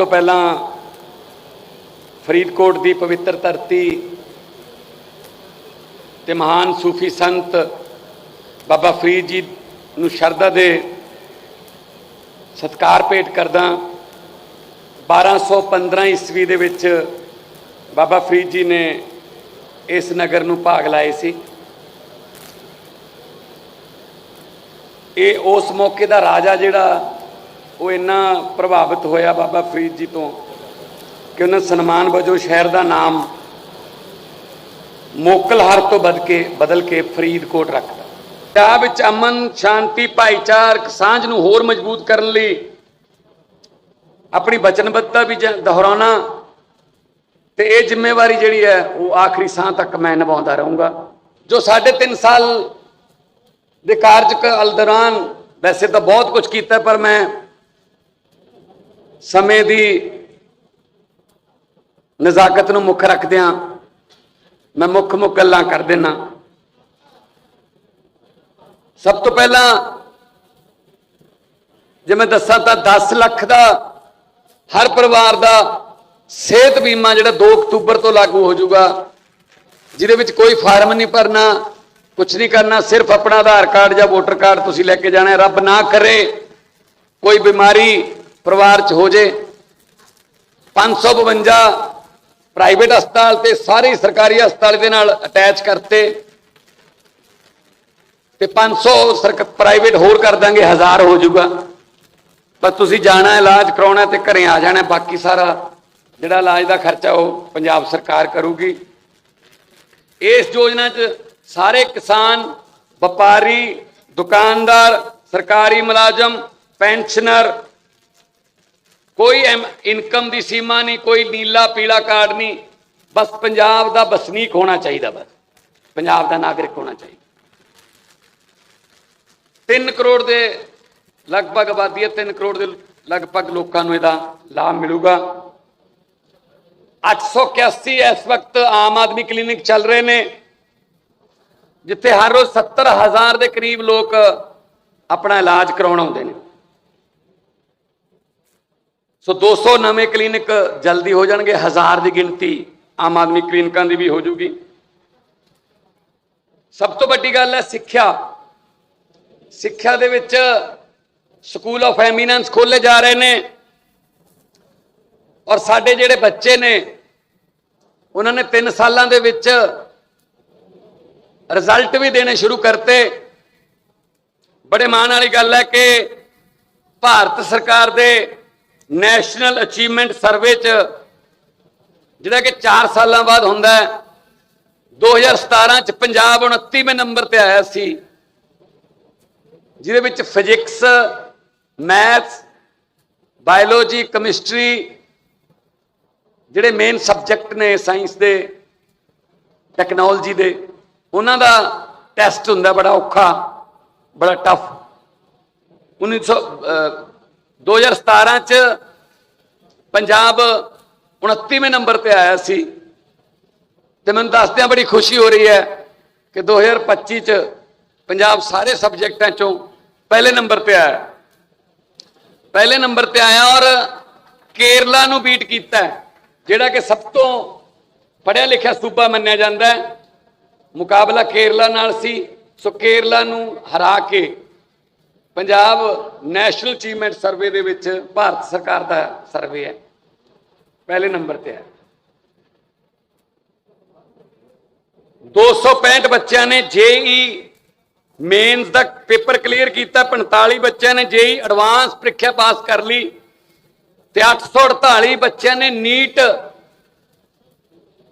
ਤੋਂ ਪਹਿਲਾਂ ਫਰੀਦਕੋਟ ਦੀ ਪਵਿੱਤਰ ਧਰਤੀ ਤੇ ਮਹਾਨ ਸੂਫੀ ਸੰਤ ਬਾਬਾ ਫਰੀਦ ਜੀ ਨੂੰ ਸ਼ਰਧਾ ਦੇ ਸਤਕਾਰ ਭੇਟ ਕਰਦਾ 1215 ਈਸਵੀ ਦੇ ਵਿੱਚ ਬਾਬਾ ਫਰੀਦ ਜੀ ਨੇ ਇਸ ਨਗਰ ਨੂੰ ਭਾਗ ਲਾਏ ਸੀ। ਇਹ ਉਸ ਮੌਕੇ ਦਾ ਰਾਜਾ ਜਿਹੜਾ ਉਹ ਇੰਨਾ ਪ੍ਰਭਾਵਿਤ ਹੋਇਆ ਬਾਬਾ ਫਰੀਦ ਜੀ ਤੋਂ ਕਿ ਉਹਨਾਂ ਸਨਮਾਨ ਵਜੋਂ ਸ਼ਹਿਰ ਦਾ ਨਾਮ ਮੋਕਲਹਰ ਤੋਂ ਬਦਲ ਕੇ ਬਦਲ ਕੇ ਫਰੀਦਕੋਟ ਰੱਖਦਾ ਪੰਜਾਬ ਵਿੱਚ ਅਮਨ, ਸ਼ਾਂਤੀ, ਭਾਈਚਾਰਕ ਸਾਂਝ ਨੂੰ ਹੋਰ ਮਜ਼ਬੂਤ ਕਰਨ ਲਈ ਆਪਣੀ ਵਚਨਬੱਧਤਾ ਵੀ ਦੁਹਰਾਉਣਾ ਤੇ ਇਹ ਜ਼ਿੰਮੇਵਾਰੀ ਜਿਹੜੀ ਹੈ, ਉਹ ਆਖਰੀ ਸਾਹ ਤੱਕ ਮੈਂ ਨਿਭਾਉਂਦਾ ਰਹੂੰਗਾ। ਜੋ ਸਾਢੇ ਤਿੰਨ ਸਾਲ ਦੇ ਕਾਰਜਕਾਲ ਦੌਰਾਨ ਵੈਸੇ ਤਾਂ ਬਹੁਤ ਕੁਝ ਕੀਤਾ, ਪਰ ਮੈਂ ਸਮੇਂ ਦੀ ਨਜ਼ਾਕਤ ਨੂੰ ਮੁੱਖ ਰੱਖਦਿਆਂ ਮੈਂ ਮੁੱਖ ਮੁੱਖ ਗੱਲਾਂ ਕਰ ਦੇਣਾ ਸਭ ਤੋਂ ਪਹਿਲਾਂ ਜੇ ਮੈਂ ਦੱਸਾਂ ਤਾਂ 10 ਲੱਖ ਦਾ ਹਰ ਪਰਿਵਾਰ ਦਾ ਸਿਹਤ ਬੀਮਾ ਜਿਹੜਾ 2 ਅਕਤੂਬਰ ਤੋਂ ਲਾਗੂ ਹੋ ਜਾਊਗਾ, ਜਿਹਦੇ ਵਿੱਚ ਕੋਈ ਫਾਰਮ ਨਹੀਂ ਭਰਨਾ ਕੁਝ ਨਹੀਂ ਕਰਨਾ, ਸਿਰਫ ਆਪਣਾ ਆਧਾਰ ਕਾਰਡ ਜਾਂ ਵੋਟਰ ਕਾਰਡ ਤੁਸੀਂ ਲੈ ਕੇ ਜਾਣਾ ਰੱਬ ਨਾ ਕਰੇ ਕੋਈ ਬਿਮਾਰੀ ਪਰਿਵਾਰ 'ਚ ਹੋ ਜੇ 552 ਪ੍ਰਾਈਵੇਟ ਹਸਪਤਾਲ ਤੇ ਸਾਰੇ ਸਰਕਾਰੀ ਹਸਪਤਾਲ ਦੇ ਨਾਲ ਅਟੈਚ ਕਰਤੇ ਤੇ 500 ਸਰਕ ਪ੍ਰਾਈਵੇਟ ਹੋਰ ਕਰ ਦਾਂਗੇ 1000 ਹੋ ਜਾਊਗਾ। ਪਰ ਤੁਸੀਂ ਜਾਣਾ, ਇਲਾਜ ਕਰਾਉਣਾ ਤੇ ਘਰੇ ਆ ਜਾਣਾ, ਬਾਕੀ ਸਾਰਾ ਜਿਹੜਾ ਇਲਾਜ ਦਾ ਖਰਚਾ ਉਹ ਪੰਜਾਬ ਸਰਕਾਰ ਕਰੂਗੀ। ਇਸ ਯੋਜਨਾ 'ਚ ਸਾਰੇ ਕਿਸਾਨ, ਵਪਾਰੀ, ਦੁਕਾਨਦਾਰ, ਸਰਕਾਰੀ ਮੁਲਾਜ਼ਮ, ਪੈਨਸ਼ਨਰ ਕੋਈ ਐਮ- ਇਨਕਮ ਦੀ ਸੀਮਾ ਨਹੀਂ, ਕੋਈ ਨੀਲਾ ਪੀਲਾ ਕਾਰਡ ਨਹੀਂ। ਬਸ ਪੰਜਾਬ ਦਾ ਵਸਨੀਕ ਹੋਣਾ ਚਾਹੀਦਾ ਬਸ। ਪੰਜਾਬ ਦਾ ਨਾਗਰਿਕ ਹੋਣਾ ਚਾਹੀਦਾ। 3 ਕਰੋੜ ਦੇ ਲਗਭਗ ਆਬਾਦੀ ਹੈ 3 ਕਰੋੜ ਦੇ ਲਗਭਗ ਲੋਕਾਂ ਨੂੰ ਇਹਦਾ ਲਾਭ ਮਿਲੂਗਾ। 881 ਇਸ ਵਕਤ ਆਮ ਆਦਮੀ ਕਲੀਨਿਕ ਚੱਲ ਰਹੇ ਨੇ, ਜਿੱਥੇ ਹਰ ਰੋਜ਼ 70000 ਦੇ ਕਰੀਬ ਲੋਕ ਆਪਣਾ ਇਲਾਜ ਕਰਾਉਣ ਆਉਂਦੇ ਨੇ। ਸੋ 200 ਨਵੇਂ ਕਲੀਨਿਕ ਜਲਦੀ ਹੋ ਜਾਣਗੇ, ਹਜ਼ਾਰ ਦੀ ਗਿਣਤੀ ਆਮ ਆਦਮੀ ਕਲੀਨਿਕਾਂ ਦੀ ਵੀ ਹੋ ਜੂਗੀ। ਸਭ ਤੋਂ ਵੱਡੀ ਗੱਲ ਹੈ ਸਿੱਖਿਆ। ਸਿੱਖਿਆ ਦੇ ਵਿੱਚ ਸਕੂਲ ਆਫ ਐਮੀਨੈਂਸ ਖੋਲੇ ਜਾ ਰਹੇ ਨੇ ਔਰ ਸਾਡੇ ਜਿਹੜੇ ਬੱਚੇ ਨੇ, ਉਹਨਾਂ ਨੇ 3 ਸਾਲਾਂ ਦੇ ਵਿੱਚ ਰਿਜ਼ਲਟ ਵੀ ਦੇਣੇ ਸ਼ੁਰੂ ਕਰਤੇ। ਬੜੇ ਮਾਣ ਵਾਲੀ ਗੱਲ ਹੈ ਕਿ ਭਾਰਤ ਸਰਕਾਰ ਦੇ ਨੈਸ਼ਨਲ ਅਚੀਵਮੈਂਟ ਸਰਵੇ 'ਚ ਜਿਹੜਾ ਕਿ 4 ਸਾਲਾਂ ਬਾਅਦ ਹੁੰਦਾ ਹੈ 2017 ਚ ਪੰਜਾਬ 29ਵੇਂ ਨੰਬਰ ਤੇ ਆਇਆ ਸੀ ਜਿਹਦੇ ਵਿੱਚ ਫਿਜ਼ਿਕਸ ਮੈਥਸ ਬਾਇਓਲੋਜੀ ਕੈਮਿਸਟਰੀ ਜਿਹੜੇ ਮੇਨ ਸਬਜੈਕਟ ਨੇ ਸਾਇੰਸ ਦੇ ਟੈਕਨੋਲੋਜੀ ਦੇ ਉਹਨਾਂ ਦਾ ਟੈਸਟ ਹੁੰਦਾ ਬੜਾ ਔਖਾ ਬੜਾ ਟਫ 1900 ਅਹ, 2017 ਚ ਪੰਜਾਬ 29ਵੇਂ ਨੰਬਰ ਤੇ ਆਇਆ ਸੀ ਤੇ ਮੈਨੂੰ ਦੱਸਦਿਆਂ ਬੜੀ ਖੁਸ਼ੀ ਹੋ ਰਹੀ ਹੈ ਕਿ 2025 ਚ ਪੰਜਾਬ ਸਾਰੇ ਸਬਜੈਕਟਾਂ ਚੋਂ ਪਹਿਲੇ ਨੰਬਰ ਤੇ ਆਇਆ। ਪਹਿਲੇ ਨੰਬਰ ਤੇ ਆਇਆ ਔਰ ਕੇਰਲਾ ਨੂੰ ਬੀਟ ਕੀਤਾ ਜਿਹੜਾ ਕਿ ਸਭ ਤੋਂ ਪੜ੍ਹਿਆ ਲਿਖਿਆ ਸੂਬਾ ਮੰਨਿਆ ਜਾਂਦਾ ਹੈ। ਮੁਕਾਬਲਾ ਕੇਰਲਾ ਨਾਲ ਸੀ, ਸੋ ਕੇਰਲਾ ਨੂੰ ਹਰਾ ਕੇ ਪੰਜਾਬ ਨੈਸ਼ਨਲ ਅਚੀਵਮੈਂਟ ਸਰਵੇ ਦੇ ਵਿੱਚ ਭਾਰਤ ਸਰਕਾਰ ਦਾ ਸਰਵੇ ਹੈ। ਪਹਿਲੇ ਨੰਬਰ ਤੇ ਹੈ। 265 ਬੱਚਿਆਂ ਨੇ ਜੇਈ ਮੇਨਸ ਦਾ ਪੇਪਰ ਕਲੀਅਰ ਕੀਤਾ 45 ਬੱਚਿਆਂ ਨੇ ਜੇਈ ਐਡਵਾਂਸ ਪ੍ਰੀਖਿਆ ਪਾਸ ਕਰ ਲਈ ਤੇ 848 ਬੱਚਿਆਂ ਨੇ ਨੀਟ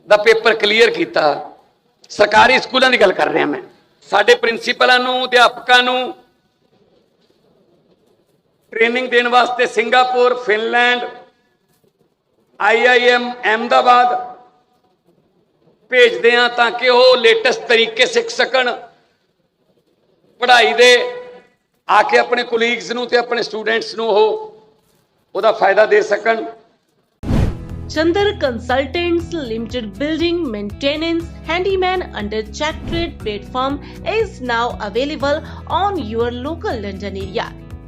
ਦਾ ਪੇਪਰ ਕਲੀਅਰ ਕੀਤਾ। ਸਰਕਾਰੀ ਸਕੂਲਾਂ ਦੀ ਗੱਲ ਕਰ ਰਿਹਾ ਮੈਂ। ਸਾਡੇ ਪ੍ਰਿੰਸੀਪਲਾਂ ਨੂੰ, ਅਧਿਆਪਕਾਂ ਨੂੰ ਟ੍ਰੇਨਿੰਗ ਦੇਣ ਵਾਸਤੇ ਸਿੰਗਾਪੁਰ ਫਿਨਲੈਂਡ ਆਈਆਈਐਮ ਅਹਿਮਦਾਬਾਦ ਭੇਜਦੇ ਆ ਤਾਂ ਕਿ ਉਹ ਲੇਟੈਸਟ ਤਰੀਕੇ ਸਿੱਖ ਸਕਣ ਪੜ੍ਹਾਈ ਦੇ ਆ ਕੇ ਆਪਣੇ ਕੋਲੀਗਸ ਨੂੰ ਤੇ ਆਪਣੇ ਸਟੂਡੈਂਟਸ ਨੂੰ ਉਹ ਉਹਦਾ ਫਾਇਦਾ ਦੇ ਸਕਣ Chandar Consultants Limited building maintenance handyman under Check Trade platform is now available on your local London area.